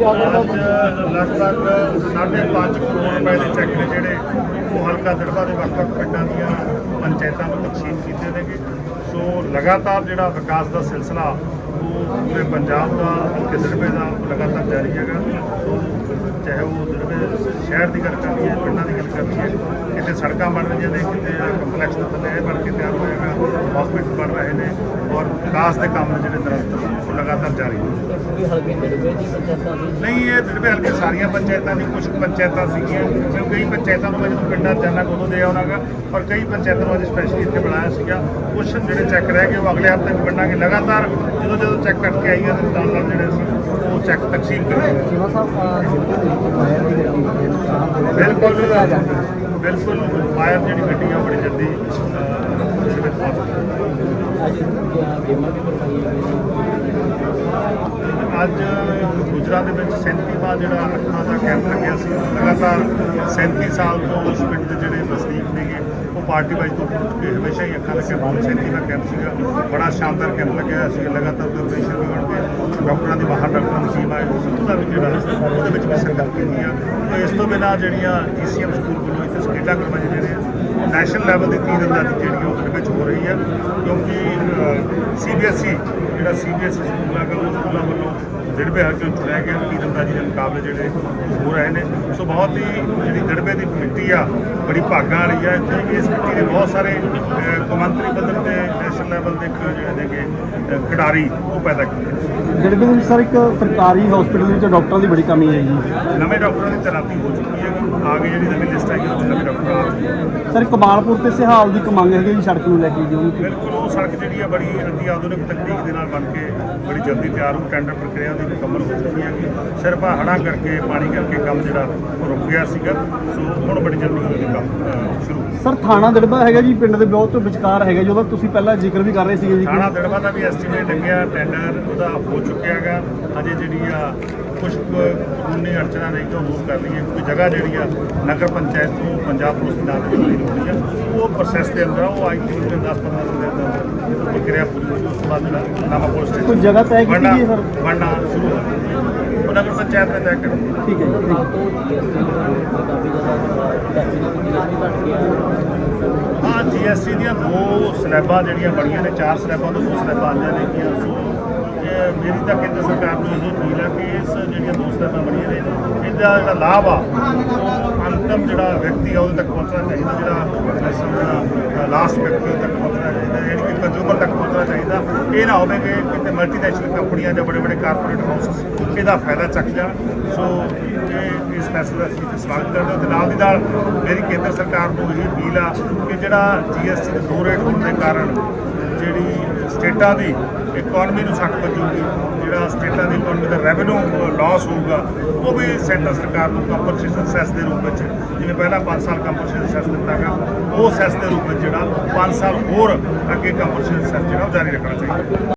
ਅੱਜ ਲਗਭਗ 5.5 ਕਰੋੜ ਰੁਪਏ ਦੇ ਚੈੱਕ ਨੇ ਜਿਹੜੇ ਉਹ ਹਲਕਾ ਦਰਬਾ ਦੇ ਵੱਖ-ਵੱਖ ਪਿੰਡਾਂ ਦੀਆਂ ਪੰਚਾਇਤਾਂ ਨੂੰ ਤਕਸੀਮ ਕੀਤੇ ਨੇਗੇ ਸੋ ਲਗਾਤਾਰ ਜਿਹੜਾ ਵਿਕਾਸ ਦਾ ਸਿਲਸਿਲਾ ਉਹ ਪੂਰੇ ਪੰਜਾਬ ਦਾ ਹਲਕੇ ਦਰਬੇ ਦਾ ਲਗਾਤਾਰ ਜਾਰੀ ਹੈਗਾ ਸੋ ਚਾਹੇ ਉਹ ਦਰਬੇ ਸ਼ਹਿਰ ਦੀ ਗੱਲ ਕਰ ਲਈਏ, ਪਿੰਡਾਂ ਦੀ ਗੱਲ ਕਰ ਲਈਏ ਕਿਤੇ ਸੜਕਾਂ ਬਣ ਰਹੀਆਂ ਨੇ ਕਿਤੇ ਕੰਪਲੈਕਸ ਦੇ ਥੱਲੇ ਇਹ ਬਣ ਕੇ ਤਿਆਰ ਹੋਏਗਾ ਹਸਪੀਟਲ ਬਣ ਰਹੇ ਨੇ ਔਰ ਵਿਕਾਸ ਦੇ ਕੰਮ ਨੇ ਜਿਹੜੇ ਨਿਰੰਤਰ ਉਹ ਲਗਾਤਾਰ ਜਾਰੀ ਨੇ। ਨਹੀਂ ਇਹ ਜਿਹੜੇ ਹਲਕੇ ਸਾਰੀਆਂ ਪੰਚਾਇਤਾਂ ਦੀ ਕੁਝ ਪੰਚਾਇਤਾਂ ਸੀਗੀਆਂ ਕਿਉਂਕਿ ਕਈ ਪੰਚਾਇਤਾਂ ਨੂੰ ਮੈਂ ਜਦੋਂ ਪਿੰਡਾਂ ਜਾਣਾ ਉਦੋਂ ਦੇ ਆਉਣਾਗਾ ਪਰ ਕਈ ਪੰਚਾਇਤਾਂ ਨੂੰ ਅੱਜ ਸਪੈਸ਼ਲੀ ਇੱਥੇ ਬੁਲਾਇਆ ਸੀਗਾ। ਕੁਝ ਜਿਹੜੇ ਚੈੱਕ ਰਹਿ ਗਏ ਉਹ ਅਗਲੇ ਹਫ਼ਤੇ ਵੀ ਵੰਡਾਂਗੇ ਲਗਾਤਾਰ ਜਦੋਂ ਜਦੋਂ ਚੈੱਕ ਕਰਕੇ ਆਈਏ ਤਾਂ ਨਾਲ ਨਾਲ ਜਿਹੜੇ ਅਸੀਂ ਉਹ ਚੈੱਕ ਤਕਸੀਮ ਕਰਾਂਗੇ ਜਿਵੇਂ ਸਾਹਿਬ ਬਿਲਕੁਲ। ਬਿਲਕੁਲ। ਫਾਇਰ ਜਿਹੜੀ ਗੱਡੀ ਆ ਬੜੀ ਜਲਦੀ ਪਹੁੰਚ ਗਈ। ਅੱਜ ਗੇਮਾਂ ਗੁਜਰਾਤ ਦੇ ਵਿੱਚ 37ਵਾਂ ਜਿਹੜਾ ਅੱਖਾਂ ਦਾ ਕੈਂਪ ਲੱਗਿਆ ਸੀ। ਲਗਾਤਾਰ 37 ਸਾਲ ਤੋਂ ਉਸ ਪਿੰਡ ਦੇ ਜਿਹੜੇ ਵਸਨੀਕ ਨੇਗੇ ਉਹ ਪਾਰਟੀ ਵਾਈਜ਼ ਤੋਂ ਉੱਠ ਕੇ ਹਮੇਸ਼ਾ ਹੀ ਅੱਖਾਂ ਦਾ ਕੈਂਪ 37ਵਾਂ ਕੈਂਪ ਸੀਗਾ। ਬੜਾ ਸ਼ਾਨਦਾਰ ਕੈਂਪ ਲੱਗਿਆ ਸੀ। ਲਗਾਤਾਰ ਦਰਵੇਸ਼ਨ ਵੀ ਬਣ ਹੋਣਗੇ ਡਾਕਟਰਾਂ ਦੇ ਬਾਹਰ ਡਾਕਟਰਾਂ ਦੀ ਟੀਮ ਆਈ ਸੀ ਉਹਦਾ ਵੀ ਜਿਹੜਾ ਉਹਦੇ ਵਿੱਚ ਵੀ ਸਰਕਾਰ ਕੀਤੀ ਆ। ਤੇ ਇਸ ਤੋਂ ਬਿਨਾਂ ਜਿਹੜੀਆਂ ਈਸੀਐਮ ਸਕੂਲ ਵੱਲੋਂ ਇੱਥੇ ਸਕੇਲਾਂ ਕਰਵਾਈਆਂ ਜਿਹੜੇ ਰਹੀਆਂ ਨੈਸ਼ਨਲ ਲੈਵਲ ਦੀ ਤੀਰੰਦਾਜ਼ੀ ਜਿਹੜੀ ਉਹਦੇ ਵਿੱਚ ਹੋ ਰਹੀ ਹੈ ਕਿਉਂਕਿ ਸੀਬੀਐਸਈ ਜਿਹੜਾ ਸੀਬੀਐਸਈ ਸਕੂਲ ਹੈਗਾ, ਉਹ ਸਕੂਲਾਂ ਵੱਲੋਂ ਦਿੜਬੇ ਹਲਕੇ ਨੂੰ ਚੁਣਿਆ ਗਿਆ ਤੀਰੰਦਾਜ਼ੀ ਦੇ ਮੁਕਾਬਲੇ ਜਿਹੜੇ ਹੋ ਰਹੇ ਨੇ। ਸੋ ਬਹੁਤ ਹੀ ਜਿਹੜੀ ਦਿੜਬੇ ਦੀ ਮਿੱਟੀ ਆ ਬੜੀ ਭਾਗਾਂ ਵਾਲੀ ਆ। ਇੱਥੇ ਇਸ ਮਿੱਟੀ ਦੇ ਬਹੁਤ ਸਾਰੇ ਕੌਮਾਂਤਰੀ ਪੱਧਰ ਤੇ ਨੈਸ਼ਨਲ ਲੈਵਲ ਦੇ ਜਿਹੜੇ ਨੇਗੇ ਖਿਡਾਰੀ ਉਹ ਪੈਦਾ ਕੀਤੇ। ਜਿਹੜੇ ਵਿੱਚ ਸਰ ਇੱਕ ਸਰਕਾਰੀ ਹਸਪੀਟਲ ਵਿੱਚ ਡਾਕਟਰਾਂ ਦੀ ਬੜੀ ਕਮੀ ਹੈ ਜੀ ਨਵੇਂ ਡਾਕਟਰਾਂ ਦੀ ਤੈਨਾਤੀ ਹੋ ਚੁੱਕੀ ਹੈ। ਆ ਕੇ ਜਿਹੜੀ ਨਵੀਂ ਲਿਸਟ ਆਈ ਉਹ 'ਚ ਨਵੇਂ ਡਾਕਟਰ ਆ ਚੁੱਕੇ ਨੇ। ਸਰ ਕਮਾਲਪੁਰ ਤੇ ਸਿਹਾਲ ਦੀ ਮੰਗ ਹੈਗੀ ਜੀ ਸੜਕ ਨੂੰ ਲੈ ਕੇ ਜੋ ਬਿਲਕੁਲ ਉਹ ਸੜਕ ਜਿਹੜੀ ਆ ਬੜੀ ਅਤੀ ਆਧੁਨਿਕ ਤਕਨੀਕ ਦੇ ਨਾਲ ਬਣ ਕੇ ਬੜੀ ਜਲਦੀ ਤਿਆਰ ਹੋ ਟੈਂਡਰ ਪ੍ਰਕਿਰਿਆ ਦੀ ਮੁਕੰਮਲ ਹੋ ਚੁੱਕੀ ਹੈ ਸਿਰਫ ਹੜ੍ਹਾਂ ਕਰਕੇ ਪਾਣੀ ਕਰਕੇ ਕੰਮ ਜਿਹੜਾ ਰੁਕ ਗਿਆ ਸੀਗਾ। ਸੋ ਹੁਣ ਬੜੀ ਜਲਦੀ ਉਹਦੇ ਕੰਮ ਸ਼ੁਰੂ। ਸਰ ਥਾਣਾ ਦੜਬਾ ਹੈਗਾ ਜੀ ਪਿੰਡ ਦੇ ਬਹੁਤ ਵਿਚਕਾਰ ਹੈਗਾ ਜੀ ਉਹਦਾ ਤੁਸੀਂ ਪਹਿਲਾਂ ਜ਼ਿਕਰ ਵੀ ਕਰ ਰਹੇ ਸੀਗੇ ਜੀ। ਥਾਣਾ ਦੜਬਾ ਦਾ ਵੀ ਐਸਟੀਮੇਟ ਲੱਗਿਆ ਟੈਂਡਰ ਉਹਦਾ ਹੋ ਚੁੱਕਿਆ ਹੈਗਾ। ਅਜੇ ਜਿਹੜੀ ਆ ਕੁਝ ਕਾਨੂੰਨੀ ਅੜਚਣਾ ਨਹੀਂ ਤੋਂ ਦੂਰ ਕਰ ਲਈਏ ਕੋਈ ਜਗ੍ਹਾ ਜਿਹੜੀ ਆ ਨਗਰ ਪੰਚਾਇਤ ਨੂੰ ਪੰਜਾਬ ਪੁਲਿਸ ਦੇ ਨਾਲ ਬਣੀ ਹੋਈ ਆ ਉਹ ਪ੍ਰੋਸੈਸ ਦੇ ਅੰਦਰ ਆ ਉਹ ਆਈ ਥਿੰਕ 10 15 ਦਿਨ ਦੇ ਅੰਦਰ ਪ੍ਰਕਿਰਿਆ ਪੂਰੀ ਹੋ ਜਾਊ। ਉਸ ਬਾਅਦ ਨਾਮਾ ਪੁਲਿਸ ਸਟੇਸ਼ਨ ਕੋਈ ਜਗ੍ਹਾ ਤੈਅ ਕੀਤੀ ਗਈ ਹੈ ਸਰ? ਬਣਨਾ ਸ਼ੁਰੂ ਹੋ ਨਗਰ ਪੰਚਾਇਤ ਨੇ ਤੈਅ ਕਰਨੀ ਠੀਕ ਹੈ ਜੀ ਹੈ। ਤੋਂ ਜੀਐਸਟੀ ਦੀਆਂ ਦੋ ਸਲੈਬਾਂ ਜਿਹੜੀਆਂ ਬਣੀਆਂ ਨੇ ਚਾਰ ਸਲੈਬਾਂ ਤੋਂ ਦੋ ਸਲੈਬਾਂ ਆਈਆਂ ਨੇ ਕਿ ਸੋ ਮੇਰੀ ਤਾਂ ਕੇਂਦਰ ਸਰਕਾਰ ਨੂੰ ਇਹ ਅਪੀਲ ਹੈ ਕਿ ਇਸ ਜਿਹੜੀਆਂ ਦੋਸਤਾਂ ਬਣੀਆਂ ਨੇ, ਇਹਦਾ ਜਿਹੜਾ ਲਾਭ ਆ, ਉਹ ਅੰਤਮ ਜਿਹੜਾ ਵਿਅਕਤੀ ਆ, ਉਹਦੇ ਤੱਕ ਪਹੁੰਚਣਾ ਚਾਹੀਦਾ, ਜਿਹੜਾ ਲਾਸਟ ਵਿਅਕਤੀ ਤੱਕ ਪਹੁੰਚਣਾ ਚਾਹੀਦਾ ਜਿਹੜੀ ਕਿ ਕੰਜ਼ੂਮਰ ਤੱਕ ਪਹੁੰਚਣਾ ਚਾਹੀਦਾ। ਇਹ ਨਾ ਹੋਵੇ ਕਿ ਕਿਤੇ ਮਲਟੀਨੈਸ਼ਨਲ ਕੰਪਨੀਆਂ ਜਾਂ ਬੜੇ ਬੜੇ ਕਾਰਪੋਰੇਟ ਹਾਊਸਸ ਇਹਦਾ ਫਾਇਦਾ ਚੱਕ ਜਾਣ। ਸੋ ਇਹ ਇਸ ਫੈਸਲੇ ਦਾ ਅਸੀਂ ਤੇ ਸਵਾਗਤ ਕਰਦੇ ਹਾਂ ਤੇ ਨਾਲ ਦੀ ਨਾਲ ਮੇਰੀ ਕੇਂਦਰ ਸਰਕਾਰ ਨੂੰ ਇਹ ਅਪੀਲ ਆ ਕਿ ਜਿਹੜਾ ਜੀਐਸਟੀ ਦੇ ਦੋ ਰੇਟ ਹੋਣ ਦੇ ਕਾਰਨ ਜਿਹੜੀ ਸਟੇਟਾਂ ਦੀ ਇਕਨੋਮੀ ਨੂੰ ਸੱਟ ਵੱਜੂਗੀ, ਜਿਹੜਾ ਸਟੇਟਾਂ ਦੀ ਇਕਨੋਮੀ ਦਾ ਰੈਵਨਿਊ ਲਾਸ ਹੋਊਗਾ, ਉਹ ਵੀ ਸੈਂਟਰ ਸਰਕਾਰ ਨੂੰ ਕੰਪਨਸੇਸ਼ਨ ਸੈਸ ਦੇ ਰੂਪ ਵਿੱਚ, ਜਿਵੇਂ ਪਹਿਲਾਂ 5 ਸਾਲ ਕੰਪਨਸੇਸ਼ਨ ਸੈਸ ਦਿੱਤਾ ਗਿਆ, ਉਹ ਸੈਸ ਦੇ ਰੂਪ ਵਿੱਚ ਜਿਹੜਾ 5 ਸਾਲ ਹੋਰ ਅੱਗੇ ਕੰਪਨਸੇਸ਼ਨ ਸੈਸ ਜਿਹੜਾ ਉਹ ਜਾਰੀ ਰੱਖਣਾ ਚਾਹੀਦਾ।